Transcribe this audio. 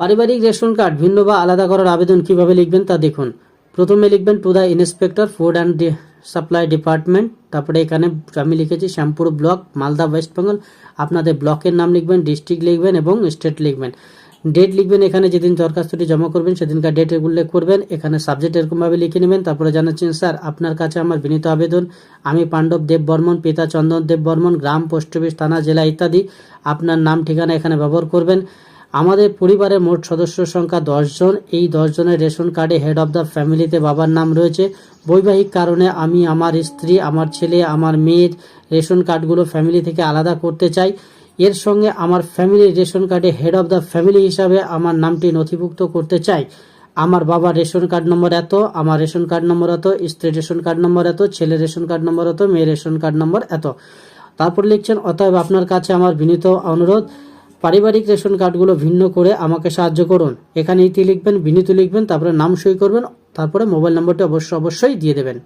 পারিবারিক ration card ভিন্ন বা আলাদা করার আবেদন কীভাবে লিখবেন তা দেখুন। প্রথমে লিখবেন to the inspector food and supply department. তারপরে এখানে আমি লিখেছি শ্যামপুর ব্লক, মালদা, ওয়েস্ট বেঙ্গল। আপনাদের ব্লকের নাম লিখবেন, ডিস্ট্রিক্ট লিখবেন এবং স্টেট লিখবেন। ডেট লিখবেন এখানে, যেদিন দরখাস্তটি জমা করবেন সেদিনকার ডেট উল্লেখ করবেন। এখানে সাবজেক্ট এরকমভাবে লিখে নেবেন, তারপরে জানাচ্ছেন, স্যার, আপনার কাছে আমার বিনীত আবেদন। আমি পাণ্ডব দেব বর্মন, পিতা চন্দন দেব বর্মন, গ্রাম, পোস্ট অফিস, থানা, জেলা ইত্যাদি। আপনার নাম, ঠিকানা এখানে ব্যবহার করবেন। আমাদের পরিবারের মোট সদস্য সংখ্যা জন এই জনের রেশন কার্ডে হেড অব দ্য ফ্যামিলিতে বাবার নাম রয়েছে। বৈবাহিক কারণে আমি আমার স্ত্রী, আমার ছেলে, আমার মেয়ের রেশন কার্ডগুলো ফ্যামিলি থেকে আলাদা করতে চাই। এর সঙ্গে আমার ফ্যামিলির রেশন কার্ডে হেড অব দ্য ফ্যামিলি হিসাবে আমার নামটি নথিভুক্ত করতে চাই। আমার বাবার রেশন কার্ড নম্বর এত, আমার রেশন কার্ড নম্বর এত, স্ত্রীর রেশন কার্ড নম্বর এত, ছেলের রেশন কার্ড নম্বর এত, মেয়ের রেশন কার্ড নম্বর এত। তারপর লিখছেন, অতএব আপনার কাছে আমার বিনীত অনুরোধ পারিবারিক রেশন কার্ডগুলো ভিন্ন করে আমাকে সাহায্য করুন। এখানে ইতি লিখবেন, বিনীত লিখবেন, তারপরে নাম সই করবেন, তারপরে মোবাইল নম্বরটি অবশ্যই অবশ্যই দিয়ে দেবেন।